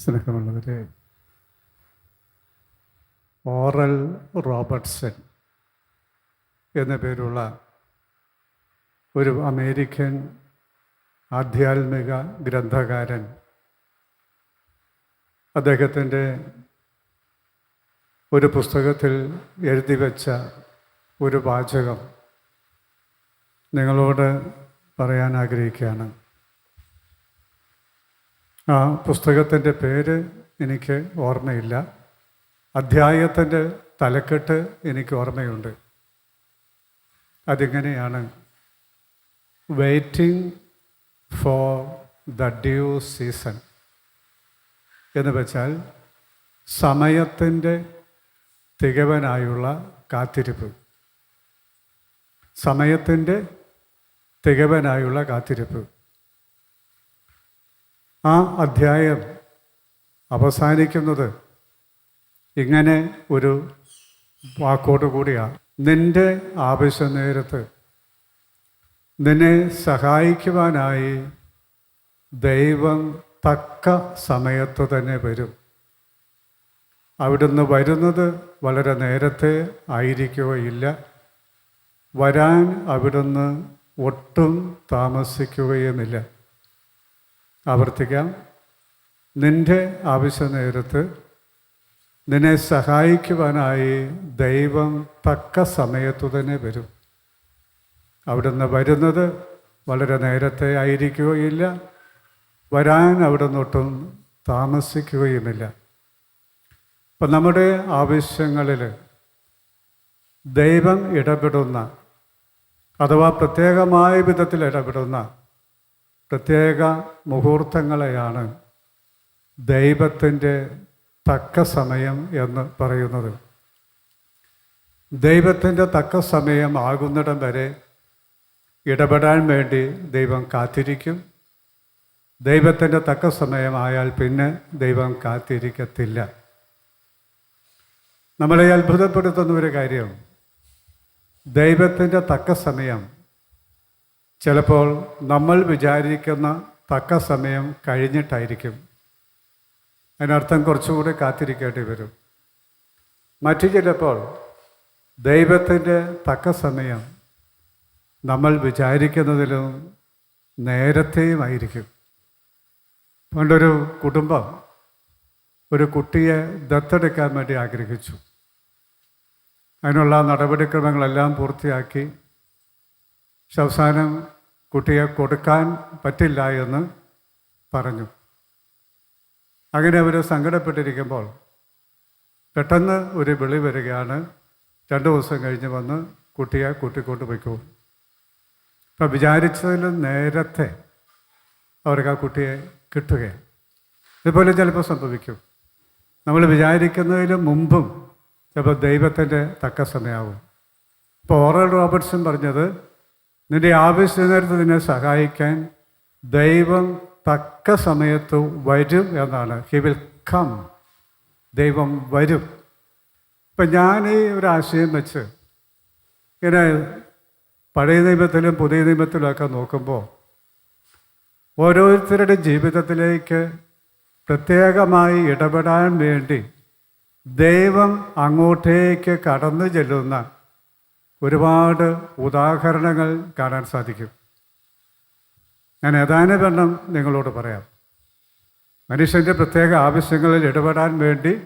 സ്നേഹമുള്ളവരെ oral Robertson എന്ന പേരുള്ള ഒരു അമേരിക്കൻ ആധ്യാത്മിക ഗ്രന്ഥകാരൻ അദ്ദേഹത്തിന്റെ ഒരു പുസ്തകത്തിൽ എഴുതി വച്ച ഒരു വാചകം നിങ്ങളോട് പറയാൻ ആഗ്രഹിക്കുകയാണ്. ആ പുസ്തകത്തിന്റെ പേര് എനിക്ക് ഓർമ്മയില്ല. അധ്യായത്തിന്റെ തലക്കെട്ട് എനിക്ക് ഓർമ്മയുണ്ട്. അതിങ്ങനെയാണ്? Waiting for the due season എന്ന് വെച്ചാൽ സമയത്തിന്റെ തികവനായുള്ള കാത്തിരിപ്പ്. സമയത്തിന്റെ തികവനായുള്ള കാത്തിരിപ്പ്. ആ അധ്യായം അവസാനിക്കുന്നത് ഇങ്ങനെ ഒരു വാക്കോട് കൂടിയാണ് നിന്റെ ആവശ്യ നേരത്ത് നിന്നെ സഹായിക്കുവാനായി ദൈവം തക്ക സമയത്ത് തന്നെ വരും. അവിടുന്ന് വരുന്നത് വളരെ നേരത്തെ ആയിരിക്കുകയില്ല. വരാൻ അവിടുന്ന് ഒട്ടും താമസിക്കുകയുമില്ല. ആവർത്തിക്കാം. നിന്റെ ആവശ്യ നേരത്ത് നിന്നെ സഹായിക്കുവാനായി ദൈവം തക്ക സമയത്തു തന്നെ വരും. അവിടുന്ന് വരുന്നത് വളരെ നേരത്തെ ആയിരിക്കുകയില്ല. വരാൻ അവിടുന്ന് ഒട്ടും താമസിക്കുകയുമില്ല. അപ്പം നമ്മുടെ ആവശ്യങ്ങളിൽ ദൈവം ഇടപെടുന്ന അഥവാ പ്രത്യേകമായ വിധത്തിൽ ഇടപെടുന്ന പ്രത്യേക മുഹൂർത്തങ്ങളെയാണ് ദൈവത്തിന്റെ തക്ക സമയം എന്ന് പറയുന്നത്. ദൈവത്തിന്റെ തക്ക സമയം ആകുന്നിടം വരെ ഇടപെടാൻ വേണ്ടി ദൈവം കാത്തിരിക്കും. ദൈവത്തിന്റെ തക്ക സമയമായാൽ പിന്നെ ദൈവം കാത്തിരിക്കത്തില്ല. നമ്മളെ അത്ഭുതപ്പെടുത്തുന്ന ഒരു കാര്യം ദൈവത്തിന്റെ തക്ക സമയം ചിലപ്പോൾ നമ്മൾ വിചാരിക്കുന്ന തക്ക സമയം കഴിഞ്ഞിട്ടായിരിക്കും. അതിനർത്ഥം കുറച്ചുകൂടി കാത്തിരിക്കേണ്ടി വരും. മറ്റു ചിലപ്പോൾ ദൈവത്തിന്റെ തക്ക സമയം നമ്മൾ വിചാരിക്കുന്നതിലും നേരത്തെയുമായിരിക്കും. പണ്ടൊരു കുടുംബം ഒരു കുട്ടിയെ ദത്തെടുക്കാൻ വേണ്ടി ആഗ്രഹിച്ചു. അതിനുള്ള നടപടിക്രമങ്ങളെല്ലാം പൂർത്തിയാക്കി അവസാനം കുട്ടിയെ കൊടുക്കാൻ പറ്റില്ല എന്ന് പറഞ്ഞു. അങ്ങനെ അവർ സങ്കടപ്പെട്ടിരിക്കുമ്പോൾ പെട്ടെന്ന് ഒരു വിളി വരികയാണ്. രണ്ട് ദിവസം കഴിഞ്ഞ് വന്ന് കുട്ടിയെ കൂട്ടിക്കൊണ്ട് പോയിക്കോ. അപ്പം വിചാരിച്ചതിലും നേരത്തെ അവർക്ക് ആ കുട്ടിയെ കിട്ടുകയാണ്. ഇതുപോലെ ചിലപ്പോൾ സംഭവിക്കും. നമ്മൾ വിചാരിക്കുന്നതിന് മുമ്പും ചിലപ്പോൾ ദൈവത്തിന്റെ തക്ക സമയമാവും. ഇപ്പോൾ ഓറൽ റോബർട്ട്സും പറഞ്ഞത് നിന്റെ ആവശ്യ നിന്നെ സഹായിക്കാൻ ദൈവം തക്ക സമയത്ത് വരും എന്നാണ്. ഹി വിൽ കം ദൈവം വരും. ഇപ്പം ഞാൻ ഈ ഒരു ആശയം വെച്ച് ഇങ്ങനെ പഴയ നിയമത്തിലും പുതിയ നിയമത്തിലുമൊക്കെ നോക്കുമ്പോൾ ഓരോരുത്തരുടെ ജീവിതത്തിലേക്ക് പ്രത്യേകമായി ഇടപെടാൻ വേണ്ടി ദൈവം അങ്ങോട്ടേക്ക് കടന്നു ചെല്ലുന്ന ഒരുപാട് ഉദാഹരണങ്ങൾ കാണാൻ സാധിക്കും. ഞാൻ ഏതാനും നിങ്ങളോട് പറയാം. മനുഷ്യന്റെ പ്രത്യേക ആവശ്യങ്ങളിൽ ഇടപെടാൻ വേണ്ടി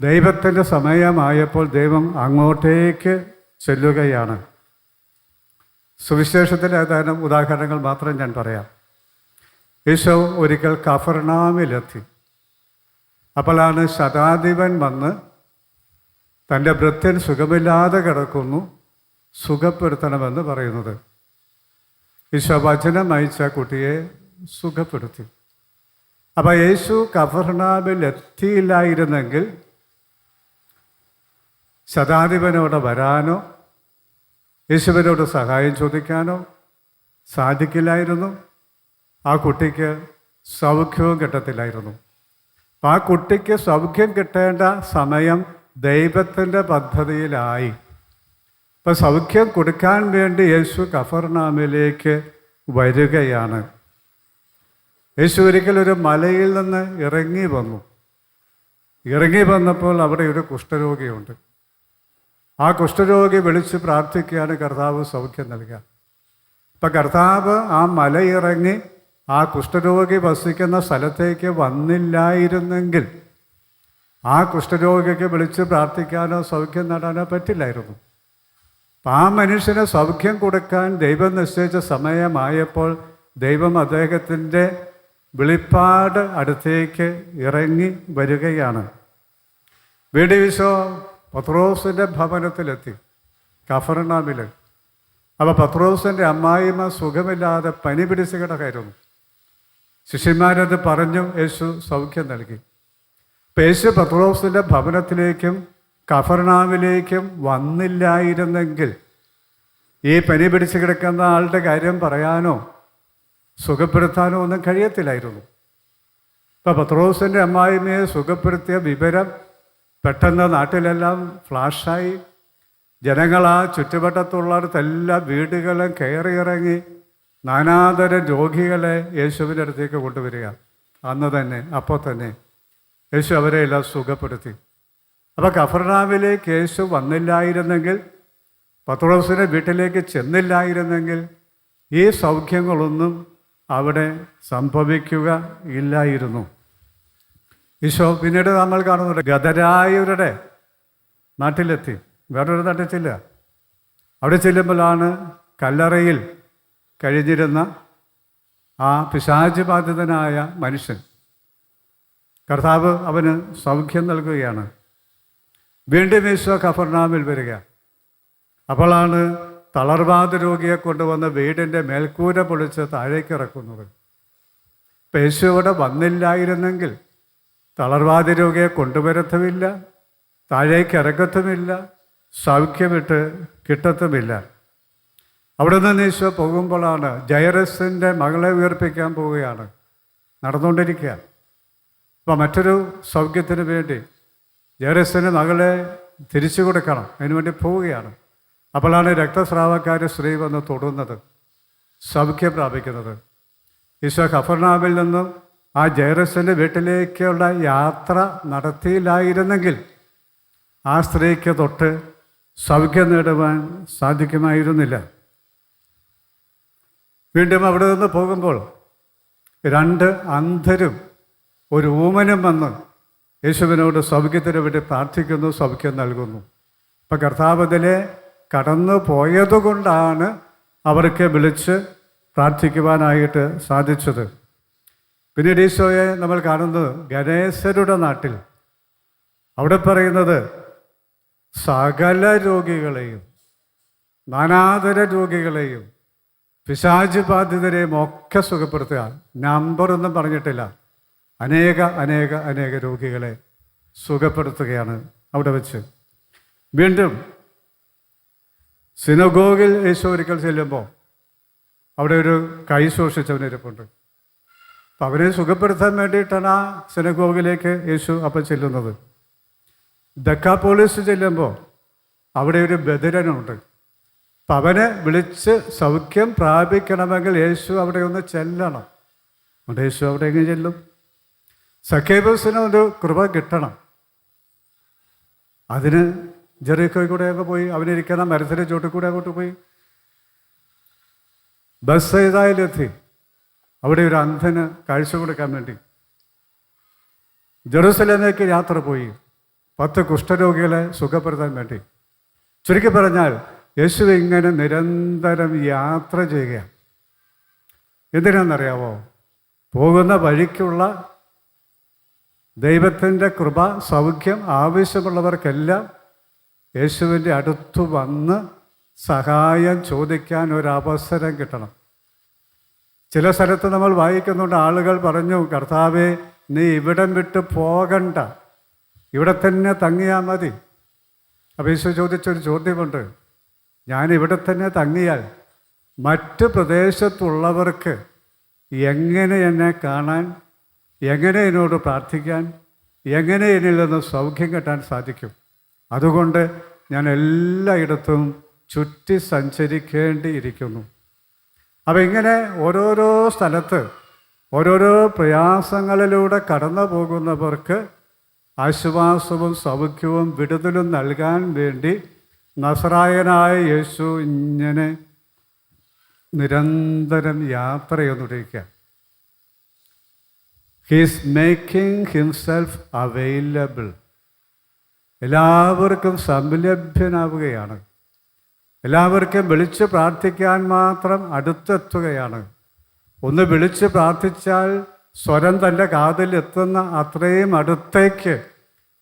ദൈവത്തിന്റെ സമയമായപ്പോൾ ദൈവം അങ്ങോട്ടേക്ക് ചെല്ലുകയാണ്. സുവിശേഷത്തിന്റെ ഏതാനും ഉദാഹരണങ്ങൾ മാത്രം ഞാൻ പറയാം. ഈശോ ഒരിക്കൽ കഫർണാമിലെത്തി അപ്പോഴാണ് ശതാധിപൻ വന്ന് തന്റെ വൃത്യൻ സുഖമില്ലാതെ കിടക്കുന്നു. സുഖപ്പെടുത്തണമെന്ന് പറയുന്നത്. ഈശോ വചനം അയച്ച കുട്ടിയെ സുഖപ്പെടുത്തി. അപ്പോൾ യേശു കഫർണാമിൽ എത്തിയില്ലായിരുന്നെങ്കിൽ ശതാധിപനോട് വരാനോ യേശുവിനോട് സഹായം ചോദിക്കാനോ സാധിക്കില്ലായിരുന്നു. ആ കുട്ടിക്ക് സൗഖ്യവും കിട്ടത്തില്ലായിരുന്നു. ആ കുട്ടിക്ക് സൗഖ്യം കിട്ടേണ്ട സമയം ദൈവത്തിന്റെ പദ്ധതിയിലായി. ഇപ്പം സൗഖ്യം കൊടുക്കാൻ വേണ്ടി യേശു കഫർനാമിലേക്ക് വരികയാണ്. യേശു ഒരിക്കലൊരു മലയിൽ നിന്ന് ഇറങ്ങി വന്നു. ഇറങ്ങി വന്നപ്പോൾ അവിടെ ഒരു കുഷ്ഠരോഗിയുണ്ട്. ആ കുഷ്ഠരോഗി വിളിച്ച് പ്രാർത്ഥിക്കുകയാണ് കർത്താവ് സൗഖ്യം നൽകുക ഇപ്പം കർത്താവ് ആ മലയിറങ്ങി ആ കുഷ്ഠരോഗി വസിക്കുന്ന സ്ഥലത്തേക്ക് വന്നില്ലായിരുന്നെങ്കിൽ ആ കുഷ്ഠരോഗിക്ക് വിളിച്ച് പ്രാർത്ഥിക്കാനോ സൗഖ്യം നേടാനോ പറ്റില്ലായിരുന്നു. അപ്പം ആ മനുഷ്യന് സൗഖ്യം കൊടുക്കാൻ ദൈവം നിശ്ചയിച്ച സമയമായപ്പോൾ ദൈവം അദ്ദേഹത്തിന്റെ വെളിപ്പാട് അടുത്തേക്ക് ഇറങ്ങി വരികയാണ്. വീടി വിശോ പത്രോസിന്റെ ഭവനത്തിലെത്തി കഫർണാമിൽ അപ്പോൾ പത്രോസിന്റെ അമ്മായിമ്മ സുഖമില്ലാതെ പനി പിടിച്ച് കിടക്കായിരുന്നു. ശിഷ്യന്മാരത് പറഞ്ഞു യേശു സൗഖ്യം നൽകി. അപ്പം യേശു പത്രോസിന്റെ ഭവനത്തിലേക്കും കഫർണാമിലേക്കും വന്നില്ലായിരുന്നെങ്കിൽ ഈ പനി പിടിച്ച് കിടക്കുന്ന ആളുടെ കാര്യം പറയാനോ സുഖപ്പെടുത്താനോ ഒന്നും കഴിയത്തില്ലായിരുന്നു. ഇപ്പം പത്രോസിന്റെ അമ്മായിമ്മയെ സുഖപ്പെടുത്തിയ വിവരം പെട്ടെന്ന് നാട്ടിലെല്ലാം ഫ്ലാഷായി. ജനങ്ങൾ ആ ചുറ്റുവട്ടത്തുള്ളിടത്തെല്ലാ വീടുകളും കയറിയിറങ്ങി നാനാതരം രോഗികളെ യേശുവിന്റെ അടുത്തേക്ക് കൊണ്ടുവരിക. അന്ന് തന്നെ അപ്പോൾ തന്നെ യേശു അവരെ എല്ലാം സുഖപ്പെടുത്തി. അപ്പോൾ കഫർനാമിലേക്ക് യേശു വന്നില്ലായിരുന്നെങ്കിൽ പത്രോസിന്റെ വീട്ടിലേക്ക് ചെന്നില്ലായിരുന്നെങ്കിൽ ഈ സൗഖ്യങ്ങളൊന്നും അവിടെ സംഭവിക്കുക ഇല്ലായിരുന്നു. ഈശോ പിന്നീട് നമ്മൾ കാണുന്നുണ്ട് ഗതരായവരുടെ നാട്ടിലെത്തി. വേറൊരു നാട്ടിൽ ചെല്ലുക. അവിടെ ചെല്ലുമ്പോഴാണ് കല്ലറയിൽ കഴിഞ്ഞിരുന്ന ആ പിശാച് ബാധിതനായ മനുഷ്യൻ. കർത്താവ് അവന് സൗഖ്യം നൽകുകയാണ്. വീണ്ടും ഈശോ കഫർനാമിൽ വരിക. അപ്പോഴാണ് തളർവാദ രോഗിയെ കൊണ്ടുവന്ന വീടിന്റെ മേൽക്കൂര പൊളിച്ച് താഴേക്ക് ഇറക്കുന്നത്. ഇപ്പം യേശു ഇവിടെ വന്നില്ലായിരുന്നെങ്കിൽ തളർവാദ രോഗിയെ കൊണ്ടുവരത്തുമില്ല താഴേക്ക് ഇറക്കത്തുമില്ല സൗഖ്യമിട്ട് കിട്ടത്തുമില്ല. അവിടെ നിന്ന് ഈശോ പോകുമ്പോഴാണ് ജയറസിന്റെ മകളെ ഉയർപ്പിക്കാൻ പോവുകയാണ് നടന്നുകൊണ്ടിരിക്കുക അപ്പം മറ്റൊരു സൗഖ്യത്തിന് വേണ്ടി ജയറസിന്റെ മകളെ തിരിച്ചു കൊടുക്കണം. അതിനുവേണ്ടി പോവുകയാണ്. അപ്പോഴാണ് രക്തസ്രാവക്കാരി സ്ത്രീ വന്ന് തൊടുന്നത് സൗഖ്യം പ്രാപിക്കുന്നത്. ഈശോ ഖഫർനാമിൽ നിന്നും ആ ജയറസിന്റെ വീട്ടിലേക്കുള്ള യാത്ര നടത്തിയില്ലായിരുന്നെങ്കിൽ ആ സ്ത്രീക്ക് തൊട്ട് സൗഖ്യം നേടുവാൻ സാധിക്കുമായിരുന്നില്ല. വീണ്ടും അവിടെ നിന്ന് പോകുമ്പോൾ രണ്ട് അന്ധരും ഒരു ഊമനും വന്ന് യേശുവിനോട് സൗഖ്യത്തിന് വേണ്ടി പ്രാർത്ഥിക്കുന്നു സൗഖ്യം നൽകുന്നു. ഇപ്പം കർത്താവതിലെ കടന്നു പോയതുകൊണ്ടാണ് അവർക്ക് വിളിച്ച് പ്രാർത്ഥിക്കുവാനായിട്ട് സാധിച്ചത്. പിന്നീട് ഈശോയെ നമ്മൾ കാണുന്നത് ഗണേശരുടെ നാട്ടിൽ. അവിടെ പറയുന്നത് സകല രോഗികളെയും നാനാതര രോഗികളെയും പിശാചി ബാധിതരെയും ഒക്കെ സുഖപ്പെടുത്തുക. നമ്പറൊന്നും പറഞ്ഞിട്ടില്ല. അനേക അനേക അനേക രോഗികളെ സുഖപ്പെടുത്തുകയാണ് അവിടെ വെച്ച്. വീണ്ടും സിനഗോഗിൽ യേശു ഒരിക്കൽ ചെല്ലുമ്പോൾ അവിടെ ഒരു കൈ സൂക്ഷിച്ചവനിരിപ്പുണ്ട് അപ്പം അവനെ സുഖപ്പെടുത്താൻ വേണ്ടിയിട്ടാണ് ആ സിനഗോഗിലേക്ക് യേശു അപ്പം ചെല്ലുന്നത്. ദക്കാപോളിസ് ചെല്ലുമ്പോൾ അവിടെ ഒരു ബദിരനുണ്ട്. അപ്പം അവനെ വിളിച്ച് സൗഖ്യം പ്രാപിക്കണമെങ്കിൽ യേശു അവിടെ ഒന്ന് ചെല്ലണം. അതുകൊണ്ട് യേശു അവിടെ എങ്ങനെ ചെല്ലും? സഖേബസിന് ഒരു കൃപ കിട്ടണം. അതിന് ജെറിക്കോയിൽ കൂടെയൊക്കെ പോയി അവനിരിക്കുന്ന മരത്തിന്റെ ചോട്ടിൽ കൂടെ അങ്ങോട്ട് പോയി. ബസ് ചെയ്തായാലെത്തി അവിടെ ഒരു അന്ധന് കാഴ്ച കൊടുക്കാൻ വേണ്ടി. ജെറുസലേമിലേക്ക് യാത്ര പോയി. പത്ത് കുഷ്ഠരോഗികളെ സുഖപ്പെടുത്താൻ വേണ്ടി. ചുരുക്കി പറഞ്ഞാൽ യേശു ഇങ്ങനെ നിരന്തരം യാത്ര ചെയ്യുകയാണ്. എന്തിനാണെന്നറിയാവോ? പോകുന്ന വഴിക്കുള്ള ദൈവത്തിന്റെ കൃപ സൗഖ്യം ആവശ്യമുള്ളവർക്കെല്ലാം യേശുവിന്റെ അടുത്ത് വന്ന് സഹായം ചോദിക്കാൻ ഒരവസരം കിട്ടണം. ചില സ്ഥലത്ത് നമ്മൾ വായിക്കുന്നുണ്ട് ആളുകൾ പറഞ്ഞു കർത്താവെ നീ ഇവിടം വിട്ട് പോകണ്ട. ഇവിടെ തന്നെ തങ്ങിയാൽ മതി. അപ്പോൾ യേശു ചോദിച്ചൊരു ചോദ്യമുണ്ട്. ഞാൻ ഇവിടെ തന്നെ തങ്ങിയാൽ മറ്റ് പ്രദേശത്തുള്ളവർക്ക് എങ്ങനെ എന്നെ കാണാൻ എങ്ങനെ എന്നോട് പ്രാർത്ഥിക്കാൻ എങ്ങനെ എന്നിൽ നിന്ന് സൗഖ്യം കിട്ടാൻ സാധിക്കും? അതുകൊണ്ട് ഞാൻ എല്ലായിടത്തും ചുറ്റി സഞ്ചരിക്കേണ്ടിയിരിക്കുന്നു. അപ്പം ഇങ്ങനെ ഓരോരോ സ്ഥലത്ത് ഓരോരോ പ്രയാസങ്ങളിലൂടെ കടന്നു പോകുന്നവർക്ക് ആശ്വാസവും സൗഖ്യവും വിടുതലും നൽകാൻ വേണ്ടി നസറായനായ യേശു ഇങ്ങനെ നിരന്തരം യാത്ര ചെയ്തുകൊണ്ടിരിക്കുക ഹീസ് മേക്കിംഗ് ഹിംസെൽഫ് അവൈലബിൾ എല്ലാവർക്കും സംലഭ്യനാവുകയാണ് എല്ലാവർക്കും വിളിച്ച് പ്രാർത്ഥിക്കാൻ മാത്രം അടുത്തെത്തുകയാണ്. ഒന്ന് വിളിച്ച് പ്രാർത്ഥിച്ചാൽ സ്വരം തന്റെ കാതിൽ എത്തുന്ന അത്രയും അടുത്തേക്ക്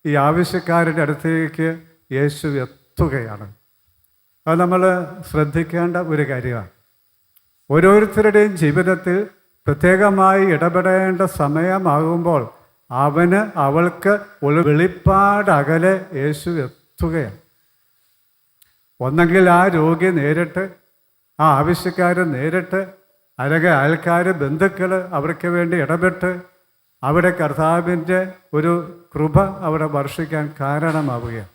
ഈ ആവശ്യക്കാരുടെ അടുത്തേക്ക് യേശു എത്തുകയാണ്. അത് നമ്മൾ ശ്രദ്ധിക്കേണ്ട ഒരു കാര്യമാണ്. ഓരോരുത്തരുടെയും ജീവിതത്തിൽ പ്രത്യേകമായി ഇടപെടേണ്ട സമയമാകുമ്പോൾ അവന് അവൾക്ക് ഒരു വെളിപ്പാടകലെ യേശു എത്തുകയാണ്. ഒന്നെങ്കിൽ ആ രോഗി നേരിട്ട് ആ ആവശ്യക്കാർ നേരിട്ട് അല്ലെങ്കിൽ അയൽക്കാർ ബന്ധുക്കൾ അവർക്ക് വേണ്ടി ഇടപെട്ട് അവിടെ കർത്താവിന്റെ ഒരു കൃപ അവിടെ വർഷിക്കാൻ കാരണമാവുകയാണ്.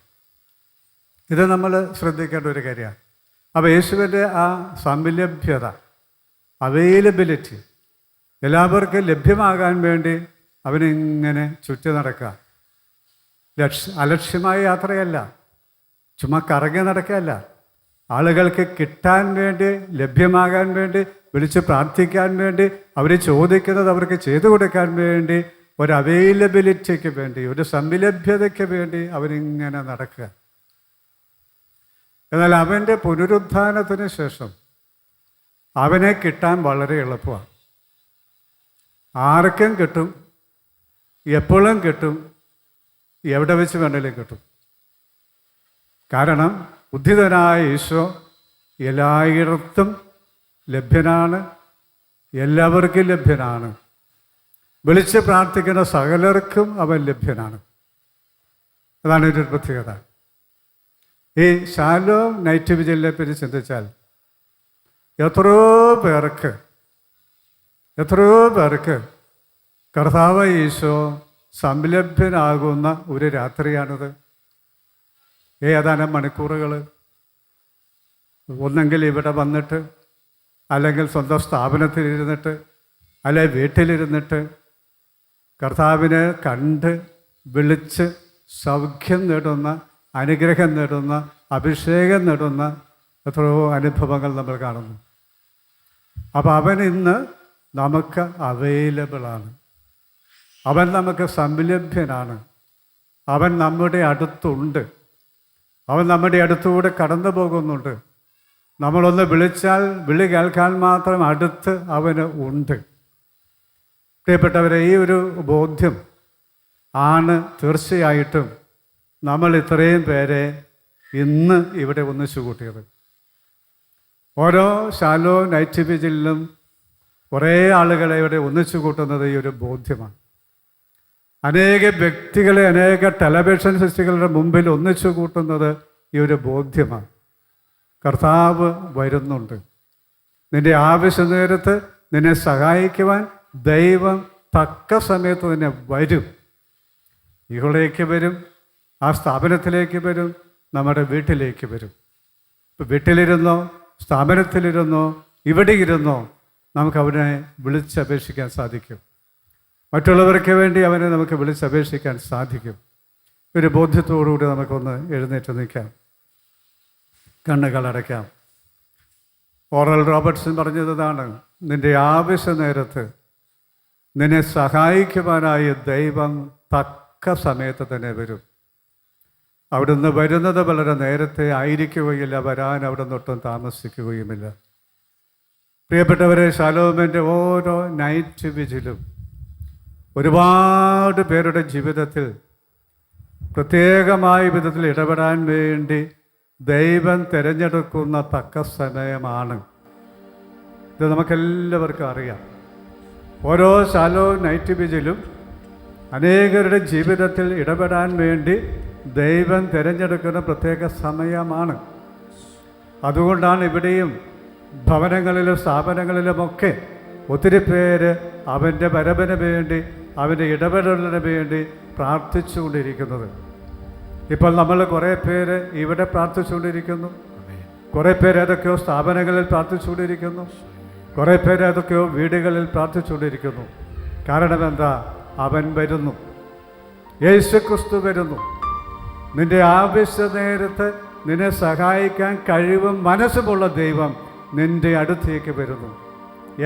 ഇത് നമ്മൾ ശ്രദ്ധിക്കേണ്ട ഒരു കാര്യമാണ്. അപ്പോൾ യേശുവിന്റെ ആ സംലഭ്യത അവൈലബിലിറ്റി എല്ലാവർക്കും ലഭ്യമാകാൻ വേണ്ടി അവനിങ്ങനെ ചുറ്റി നടക്കുക. ലക്ഷ അലക്ഷ്യമായ യാത്രയല്ല. ചുമ്മാ കറങ്ങി നടക്കുകയല്ല. ആളുകൾക്ക് കിട്ടാൻ വേണ്ടി ലഭ്യമാകാൻ വേണ്ടി വിളിച്ച് പ്രാർത്ഥിക്കാൻ വേണ്ടി അവർ ചോദിക്കുന്നത് അവർക്ക് ചെയ്തു കൊടുക്കാൻ വേണ്ടി ഒരു അവൈലബിലിറ്റിക്ക് വേണ്ടി ഒരു സംലഭ്യതയ്ക്ക് വേണ്ടി അവരിങ്ങനെ നടക്കുക. എന്നാൽ അവന്റെ പുനരുത്ഥാനത്തിന് ശേഷം അവനെ കിട്ടാൻ വളരെ എളുപ്പമാണ്. ആർക്കും കിട്ടും എപ്പോഴും കിട്ടും എവിടെ വെച്ച് വേണമെങ്കിലും കിട്ടും. കാരണം ഉദ്ധിതനായ ഈശോ എല്ലായിടത്തും ലഭ്യനാണ് എല്ലാവർക്കും ലഭ്യനാണ്. വിളിച്ച് പ്രാർത്ഥിക്കുന്ന സകലർക്കും അവൻ ലഭ്യനാണ്. അതാണ് ഒരു പ്രത്യേകത. ഈ ശാലോം നൈറ്റ് വിജയിലെ പറ്റി ചിന്തിച്ചാൽ എത്രയോ പേർക്ക് എത്രയോ പേർക്ക് കർത്താവ് ഈശോ സംലഭ്യനാകുന്ന ഒരു രാത്രിയാണിത്. ഏതാനും മണിക്കൂറുകൾ ഒന്നെങ്കിൽ ഇവിടെ വന്നിട്ട് അല്ലെങ്കിൽ സ്വന്തം സ്ഥാപനത്തിലിരുന്നിട്ട് അല്ലെ വീട്ടിലിരുന്നിട്ട് കർത്താവിനെ കണ്ട് വിളിച്ച് സൗഖ്യം നേടുന്ന അനുഗ്രഹം നേടുന്ന അഭിഷേകം നേടുന്ന എത്രയോ അനുഭവങ്ങൾ നമ്മൾ കാണുന്നു. അപ്പോൾ അവൻ ഇന്ന് നമുക്ക് അവൈലബിളാണ് അവൻ നമുക്ക് സംലഭ്യനാണ് അവൻ നമ്മുടെ അടുത്തുണ്ട്. അവൻ നമ്മുടെ അടുത്തുകൂടെ കടന്നു പോകുന്നുണ്ട്. നമ്മളൊന്ന് വിളിച്ചാൽ വിളി കേൾക്കാൻ മാത്രം അടുത്ത് അവന് ഉണ്ട്. പ്രിയപ്പെട്ടവരെ ഈ ഒരു ബോധ്യം ആണ് തീർച്ചയായിട്ടും നമ്മൾ ഇത്രയും പേരെ ഇന്ന് ഇവിടെ ഒന്നിച്ചു കൂട്ടിയത് ഓരോ ശാലോ നൈറ്റ് വിജിലും കുറേ ആളുകളെ ഇവിടെ ഒന്നിച്ചു കൂട്ടുന്നത് ഈ ഒരു ബോധ്യമാണ്. അനേക വ്യക്തികളെ അനേക ടെലിവിഷൻ സൃഷ്ടികളുടെ മുമ്പിൽ ഒന്നിച്ചു കൂട്ടുന്നത് ഈ ഒരു ബോധ്യമാണ്. കർത്താവ് വരുന്നുണ്ട്. നിന്റെ ആവശ്യ നേരത്ത് നിന്നെ സഹായിക്കുവാൻ ദൈവം തക്ക സമയത്ത് തന്നെ വരും. ഇവിടേക്ക് വരും ആ സ്ഥാപനത്തിലേക്ക് വരും നമ്മുടെ വീട്ടിലേക്ക് വരും. ഇപ്പം വീട്ടിലിരുന്നോ സ്ഥാപനത്തിലിരുന്നോ ഇവിടെ ഇരുന്നോ നമുക്ക് അവനെ വിളിച്ചപേക്ഷിക്കാൻ സാധിക്കും. മറ്റുള്ളവർക്ക് വേണ്ടി അവനെ നമുക്ക് വിളിച്ചപേക്ഷിക്കാൻ സാധിക്കും. ഒരു ബോധ്യത്തോടുകൂടി നമുക്കൊന്ന് എഴുന്നേറ്റ് നിൽക്കാം. കണ്ണുകൾ അടയ്ക്കാം. ഓറൽ റോബർട്ട്സൺ പറഞ്ഞതാണ് നിന്റെ ആവശ്യ നേരത്ത് നിന്നെ സഹായിക്കുവാനായി ദൈവം തക്ക സമയത്ത് തന്നെ വരും. അവിടുന്ന് വരുന്നത് വളരെ നേരത്തെ ആയിരിക്കുകയില്ല വരാൻ അവിടെ നിന്നൊട്ടും താമസിക്കുകയുമില്ല. പ്രിയപ്പെട്ടവരെ ശാലോമിന്റെ ഓരോ നൈറ്റ് വിജിലും ഒരുപാട് പേരുടെ ജീവിതത്തിൽ പ്രത്യേകമായ വിധത്തിൽ ഇടപെടാൻ വേണ്ടി ദൈവം തിരഞ്ഞെടുക്കുന്ന തക്ക സമയമാണ്. ഇത് നമുക്കെല്ലാവർക്കും അറിയാം. ഓരോ ശാലോ നൈറ്റ് വിജിലും അനേകരുടെ ജീവിതത്തിൽ ഇടപെടാൻ വേണ്ടി ദൈവം തിരഞ്ഞെടുക്കുന്ന പ്രത്യേക സമയമാണ്. അതുകൊണ്ടാണ് ഇവിടെയും ഭവനങ്ങളിലും സ്ഥാപനങ്ങളിലുമൊക്കെ ഒത്തിരി പേര് അവന്റെ വരവിന് വേണ്ടി അവന്റെ ഇടപെടലിന് വേണ്ടി പ്രാർത്ഥിച്ചുകൊണ്ടിരിക്കുന്നത്. ഇപ്പോൾ നമ്മൾ കുറേ പേര് ഇവിടെ പ്രാർത്ഥിച്ചുകൊണ്ടിരിക്കുന്നു. കുറേ പേര് ഏതൊക്കെയോ സ്ഥാപനങ്ങളിൽ പ്രാർത്ഥിച്ചുകൊണ്ടിരിക്കുന്നു. കുറേ പേര് ഏതൊക്കെയോ വീടുകളിൽ പ്രാർത്ഥിച്ചുകൊണ്ടിരിക്കുന്നു. കാരണം എന്താ? അവൻ വരുന്നു. യേശുക്രിസ്തു വരുന്നു. നിന്റെ ആവശ്യ നേരത്ത് നിന്നെ സഹായിക്കാൻ കഴിവും മനസ്സുമുള്ള ദൈവം നിന്റെ അടുത്തേക്ക് വരുന്നു.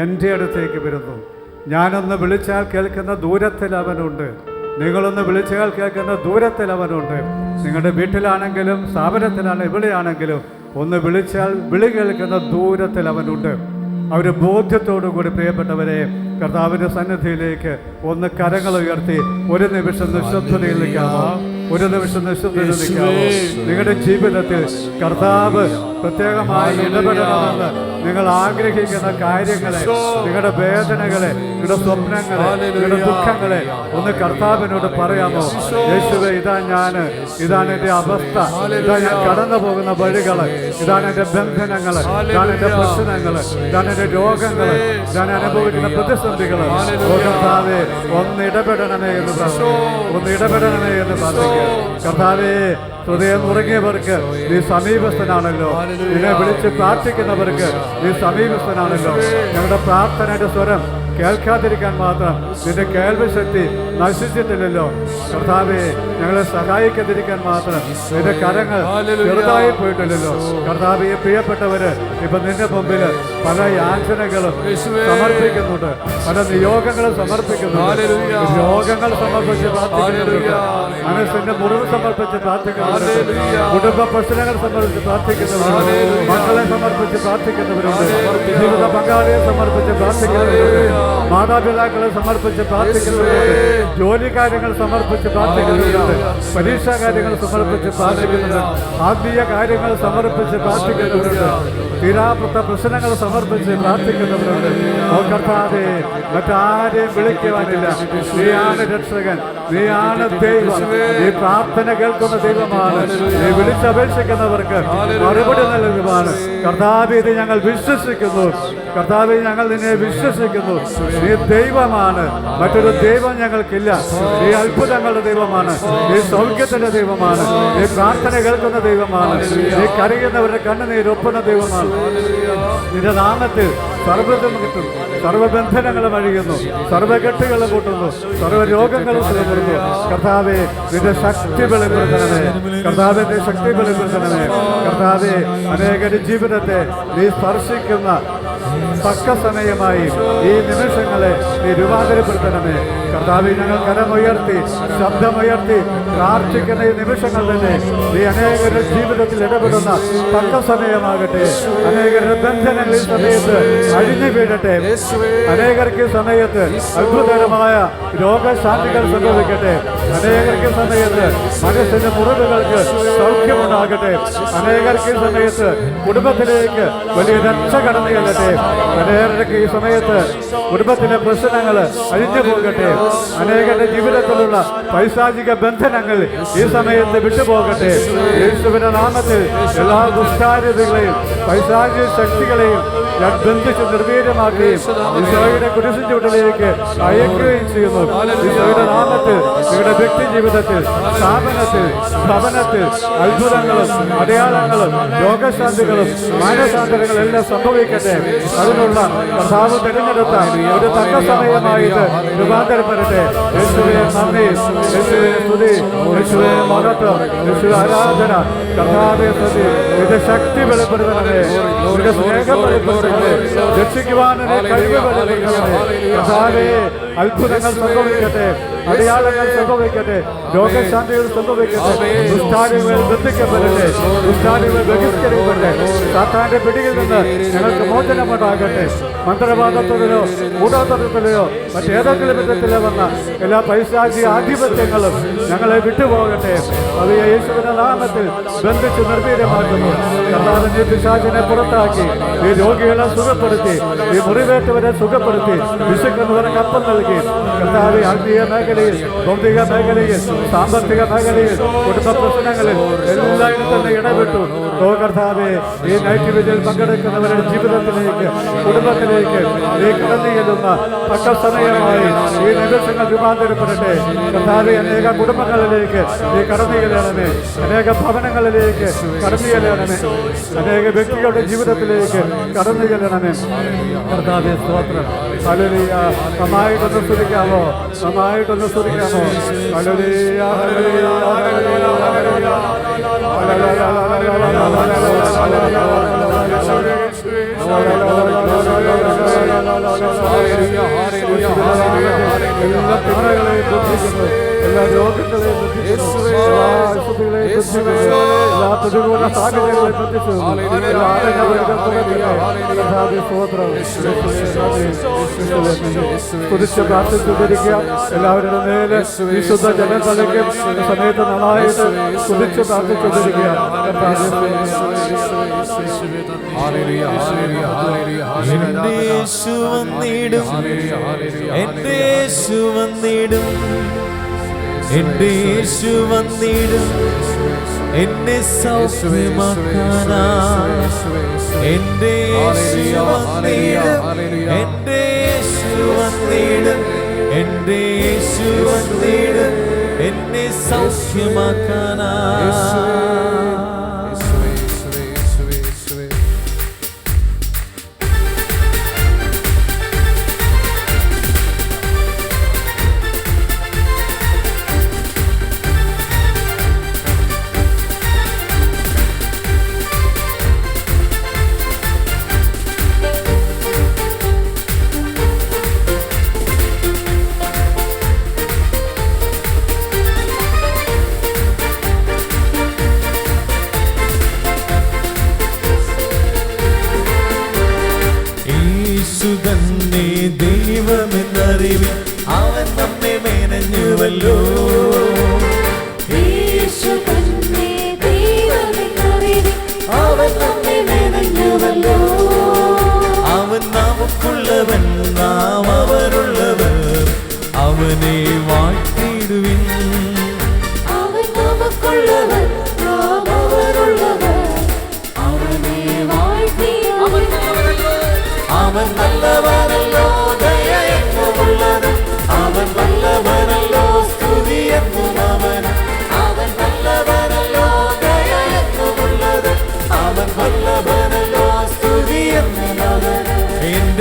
എന്റെ അടുത്തേക്ക് വരുന്നു. ഞാനൊന്ന് വിളിച്ചാൽ കേൾക്കുന്ന ദൂരത്തിൽ അവനുണ്ട്. നിങ്ങളൊന്ന് വിളിച്ചാൽ കേൾക്കുന്ന ദൂരത്തിൽ അവനുണ്ട്. നിങ്ങളുടെ വീട്ടിലാണെങ്കിലും സ്ഥാപനത്തിലാണ് എവിടെയാണെങ്കിലും ഒന്ന് വിളിച്ചാൽ വിളി കേൾക്കുന്ന ദൂരത്തിൽ അവനുണ്ട്. അവർ ബോധ്യത്തോടു കൂടി പ്രിയപ്പെട്ടവരെ കർത്താവിന്റെ സന്നിധിയിലേക്ക് ഒന്ന് കരങ്ങൾ ഉയർത്തി ഒരു നിമിഷം നിശബ്ദതയിൽ നിൽക്കാമോ? ഒരു നിമിഷം നിശബ്ദതയിൽ നിൽക്കാമോ? നിങ്ങളുടെ ജീവിതത്തിൽ കർത്താവ് പ്രത്യേകമായി ഇടപെടണമെന്ന് നിങ്ങൾ ആഗ്രഹിക്കുന്ന കാര്യങ്ങളെ നിങ്ങളുടെ വേദനകളെ നിങ്ങളുടെ സ്വപ്നങ്ങളെ നിങ്ങളുടെ ദുഃഖങ്ങളെ ഒന്ന് കർത്താവിനോട് പറയാമോ? യേശുവെ ഇതാ ഞാൻ ഇതാണ് എന്റെ അവസ്ഥ. ഇതാ ഞാൻ കടന്നു പോകുന്ന വഴികൾ. ഇതാണ് എന്റെ ബന്ധനങ്ങൾ ഇതാണ് എന്റെ പ്രശ്നങ്ങൾ ഇതാണ് എന്റെ രോഗങ്ങൾ ഞാൻ അനുഭവിക്കുന്ന പ്രതിസന്ധികൾ. ഓ കർത്താവെ ഒന്ന് ഇടപെടണമേ എന്ന് പറഞ്ഞു. ഒന്ന് ഇടപെടണമേ എന്ന് പറഞ്ഞു. കർത്താവെ ഹൃദയം ഉറങ്ങിയവർക്ക് നീ സമീപസ്ഥനാണല്ലോ. നിന്നെ വിളിച്ച് പ്രാർത്ഥിക്കുന്നവർക്ക് നീ സമീപസ്ഥനാണല്ലോ. ഞങ്ങളുടെ പ്രാർത്ഥനയുടെ സ്വരം കേൾക്കാതിരിക്കാൻ മാത്രം നിന്റെ കേൾവി ശക്തി നശിച്ചിട്ടില്ലല്ലോ. കർത്താവെ ഞങ്ങളെ സഹായിക്കാതിരിക്കാൻ മാത്രം നിന്റെ കരങ്ങൾ ചെറുതായി പോയിട്ടില്ലല്ലോ. കർത്താവെ പ്രിയപ്പെട്ടവര് ഇപ്പൊ നിന്റെ മുമ്പിൽ പല യാചനകളും സമർപ്പിക്കുന്നുണ്ട്. പല നിയോഗങ്ങളും സമർപ്പിക്കുന്നുണ്ട്. രോഗങ്ങൾ സമർപ്പിച്ച് പ്രാർത്ഥിക്കുന്നുണ്ട്. മനസ്സിന്റെ മുറിവ് സമർപ്പിച്ച് പ്രാർത്ഥിക്കുന്നുണ്ട്. കുടുംബ പ്രശ്നങ്ങൾ സമർപ്പിച്ച് പ്രാർത്ഥിക്കുന്നവരുണ്ട് മക്കളെ സമർപ്പിച്ച് പ്രാർത്ഥിക്കുന്നവരുണ്ട് ജീവിത പങ്കാളിയെ സമർപ്പിച്ച് പ്രാർത്ഥിക്കുന്നവരുണ്ട് മാതാപിതാക്കളെ സമർപ്പിച്ച് പ്രാർത്ഥിക്കുന്നവരുണ്ട് ജോലി കാര്യങ്ങൾ സമർപ്പിച്ച് പ്രാർത്ഥിക്കുന്നവരുണ്ട് പരീക്ഷാ കാര്യങ്ങൾ സമർപ്പിച്ച് പ്രാർത്ഥിക്കുന്നുണ്ട്. ആത്മീയ കാര്യങ്ങൾ സമർപ്പിച്ച് പ്രാർത്ഥിക്കുന്നവരുണ്ട് തീരാപ്പുറത്ത പ്രശ്നങ്ങൾ സമർപ്പിച്ച് പ്രാർത്ഥിക്കുന്നവരുണ്ട്. ഓ മറ്റാരെയും വിളിക്കുവാനില്ല. നീയാണ് രക്ഷകൻ നീയാണ് ദൈവം. നീ പ്രാർത്ഥന കേൾക്കുന്ന ദൈവമാണ്. നീ വിളിച്ചപേക്ഷിക്കുന്നവർക്ക് മറുപടി നൽകുവാണ് കർത്താവ് ഇത് ഞങ്ങൾ വിശ്വസിക്കുന്നു. കർത്താവ് ഞങ്ങൾ നിന്നെ വിശ്വസിക്കുന്നു. നീ ദൈവമാണ്. മറ്റൊരു ദൈവം ഞങ്ങൾക്കില്ല. നീ അത്ഭുതങ്ങളുടെ ദൈവമാണ്. നീ സൗഖ്യത്തിന്റെ ദൈവമാണ്. നീ പ്രാർത്ഥന കേൾക്കുന്ന ദൈവമാണ്. നീ കരയുന്നവരുടെ കണ്ണുനീരൊപ്പുന്ന ദൈവമാണ്. നിന്റെ നാമത്തിൽ സർവതും കിട്ടും സർവബന്ധനങ്ങൾ അഴിയുന്നു സർവകെട്ടുകളും കൂട്ടുന്നു. സർവരോഗങ്ങളും സുഖപ്പെടുന്നു കർത്താവെ നിന്റെ ശക്തി വെളിപ്പെടുത്തണമേ. കർത്താവിന്റെ ശക്തി വെളിപ്പെടുത്തണമേ. കർത്താവെ അനേകരുടെ ജീവിതത്തെ നീ സ്പർശിക്കുന്ന തക്ക സമയമായി ഈ നിമിഷങ്ങളെ നീ രൂപാന്തരപ്പെടുത്തണമേ കർത്താവ് ഞങ്ങൾ കരമുയർത്തി ശബ്ദമുയർത്തി പ്രാർത്ഥിക്കുന്ന ഈ നിമിഷങ്ങൾ തന്നെ നീ അനേകരുടെ ജീവിതത്തിൽ ഇടപെടുന്ന തക്ക സമയമാകട്ടെ അനേകരുടെ ബന്ധനങ്ങൾ ഈ സമയത്ത് അഴിഞ്ഞു വീഴട്ടെ. അനേകർക്ക് സമയത്ത് അത്ഭുതകരമായ രോഗശാന്തികൾ സംഭവിക്കട്ടെ. അനേകർക്ക് സമയത്ത് മനസ്സിന്റെ മുറിവുകൾക്ക് സൗഖ്യമുണ്ടാകട്ടെ. അനേകർക്ക് സമയത്ത് കുടുംബത്തിലേക്ക് വലിയ രക്ഷ കടന്നു ചെല്ലട്ടെ. അനേകർക്ക് ഈ സമയത്ത് കുടുംബത്തിലെ പ്രശ്നങ്ങൾ അഴിഞ്ഞു പോകട്ടെ. അനേകരുടെ ജീവിതത്തിലുള്ള പൈശാചിക ബന്ധനങ്ങൾ ഈ സമയത്ത് വിട്ടുപോകട്ടെ. യേശുവിന്റെ നാമത്തിൽ എല്ലാ ദുഷ്കാര്യതകളെയും പൈശാചിക ശക്തികളെയും ഞാൻ ബന്ധിച്ച് നിർവീര്യമാക്കുകയും ഈശോയുടെ കുരിശിൻ ചുവട്ടിലേക്ക് അയക്കുകയും ചെയ്യുന്നു. ഈശോയുടെ നാമത്തിൽ നിങ്ങളുടെ വ്യക്തി ജീവിതത്തിൽ സ്ഥാപനത്തിൽ ഭവനത്തിൽ അത്ഭുതങ്ങളും അടയാളങ്ങളും രോഗശാന്തികളും എല്ലാം സംഭവിക്കട്ടെ അതിനുള്ള കർത്താവ് തിരഞ്ഞെടുത്ത ഒരു തക്ക സമയമായിട്ട് രൂപാന്തരപ്പെടട്ടെ യേശുവെ നന്ദി. യേശുവെ സ്തുതി. യേശുവെ മഹത്വം. യേശുവെ ആരാധന. കർത്താവെ സ്തുതി. ഇത് ശക്തി വെളിപ്പെടുത്തണമേ. സ്നേഹം സ്നേഹം വെളിപ്പെടുത്തണമേ രക്ഷിക്കുവാനെ കഴിവ് വെളിപ്പെടുത്തണമേ അത്ഭുതങ്ങൾ സംഭവിക്കട്ടെ. അടയാളങ്ങൾ സംഭവിക്കട്ടെ രോഗശാന്തികൾ സംഭവിക്കട്ടെ ദുഷ്ടാരികൾ ബന്ധിക്കപ്പെടട്ടെ ദുഷ്ടാരികൾ ബഹിഷ്കരിക്കട്ടെ സാത്താന്റെ പിടിയിൽ നിന്ന് ഞങ്ങൾക്ക് മോചനമുണ്ടാകട്ടെ മന്ത്രവാദത്തിലോ കൂടാത്തത്തിലെയോ മറ്റേതെങ്കിലും വിധത്തിലോ വന്ന എല്ലാ പൈശാചി ആധിപത്യങ്ങളും ഞങ്ങളെ വിട്ടുപോകട്ടെ. അത് യേശുവിന്റെ നാമത്തിൽ ബന്ധിച്ച് നിർവീര്യമാക്കുന്നു. കർത്താവിന്റെ പിശാചിനെ പുറത്താക്കി. ഈ രോഗികളെ സുഖപ്പെടുത്തി. ഈ മുറിവേറ്റവരെ സുഖപ്പെടുത്തി. വിശുക്കുന്നവരെ കപ്പം നൽകി. കർത്താവ് ആത്മീയ മേഖല മേഖലയിൽ ഭൗതിക മേഖലയിൽ സാമ്പത്തിക മേഖലയിൽ കുടുംബ പ്രശ്നങ്ങളിൽ എല്ലാവരും തന്നെ ഇടപെട്ടു. ലോകർത്താവെ ഈ നൈറ്റ് വിജയിൽ പങ്കെടുക്കുന്നവരുടെ ജീവിതത്തിലേക്ക് കുടുംബത്തിലേക്ക് ഈ കടന്നു തക്ക സമയമായി ഈ നിമിഷങ്ങൾ രൂപാന്തരപ്പെടട്ടെ. കർത്താവെ അനേക കുടുംബങ്ങളിലേക്ക് ഈ കടന്നു അനേക ഭവനങ്ങളിലേക്ക് കടന്നു അനേക വ്യക്തികളുടെ ജീവിതത്തിലേക്ക് കടന്നു കർത്താവെ സ്തോത്രം. അലരിയ നന്നായിട്ടൊന്ന് സ്തുതിക്കാമോ നന്നായിട്ടൊന്ന് ഹല്ലേലൂയ ഹല്ലേലൂയ എല്ലാ തിന്മകളെയും ബന്ധിക്കുന്നു എല്ലാ രോഗങ്ങളെയും ബന്ധിക്കുന്നു എല്ലാ പ്രതികൂല സ്തോത്രം കുതിച്ച് പ്രാർത്ഥിച്ചുകൊണ്ടിരിക്കുക എല്ലാവരുടെ മേലെ വിശുദ്ധ ജനതലയ്ക്കും സമയത്ത് നന്നായിട്ട് കുതിച്ച് പ്രാർത്ഥിച്ചുകൊണ്ടിരിക്കുക എന്റെ യേശു വന്നിടും എന്റെ യേശു വന്നിടും. എന്നെ സൗഖ്യമാക്കാനാ. എന്റെ യേശു വന്നിടും. എന്റെ യേശു വന്നിടും. എന്റെ യേശു വന്നിടും. എന്നെ സൗഖ്യമാക്കാനാ.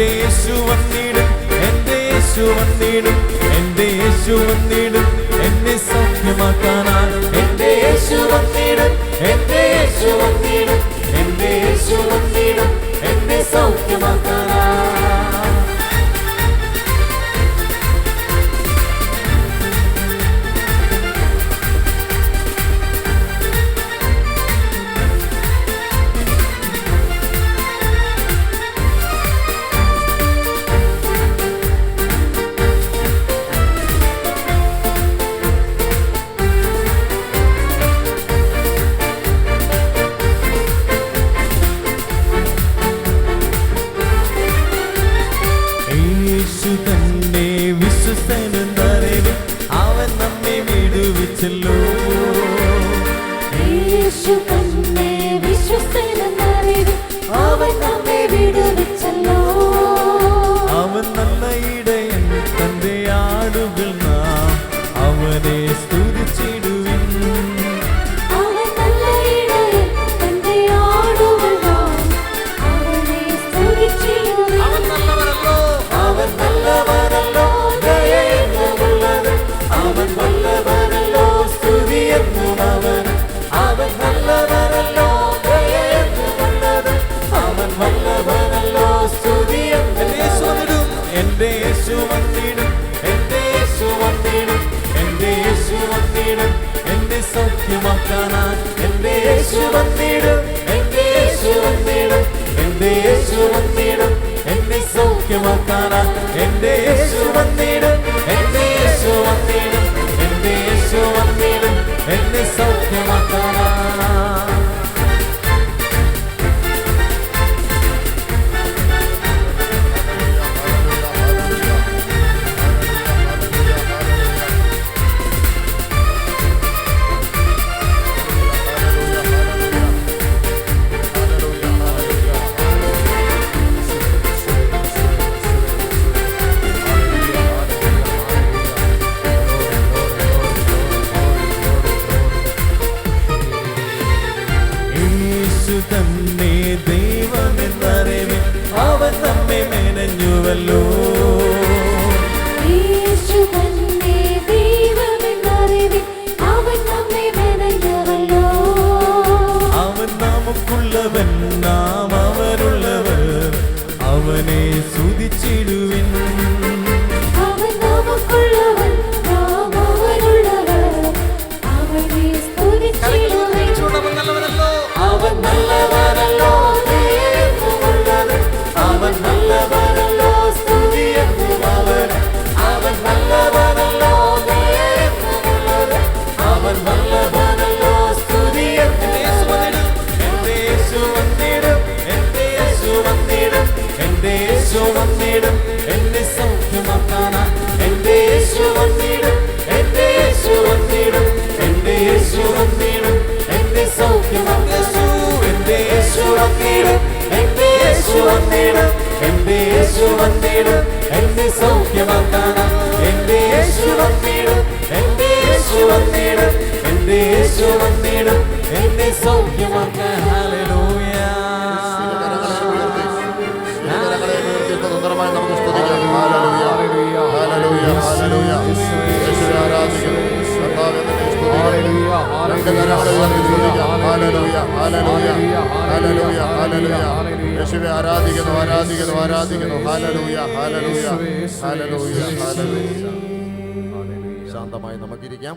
എന്റെ യേശു വന്നിടും എന്റെ യേശു വന്നിടും എന്റെ യേശു വന്നിടും. സൗഖ്യമാക്കാനാ. എന്റെ യേശു വന്നിടും, എന്റെ യേശു വന്നിടും, എന്റെ യേശു വന്നിടും, എന്റെ സൗഖ്യമാക്കാൻ. എന്റെ യേശു വന്നിടും, എന്റെ യേശു വന്നിടും, എന്റെ യേശു വന്നിടും, എന്നെ സൗഖ്യമാക്കാനാ. എന്റെ യേശു വന്നിടും, എന്റെ യേശു വന്നിടും, എന്റെ യേശു വന്നിടും, എന്നെ സൗഖ്യമാക്കാൻ. യേശുവെ ആരാധിക്കുന്നു ആരാധിക്കുന്നു ആരാധിക്കുന്നു. ഹാലലൂയ ഹാലലൂയ ഹാലലൂയ ഹാലലൂയ ശാന്തമായി നമുക്കിരിക്കാം.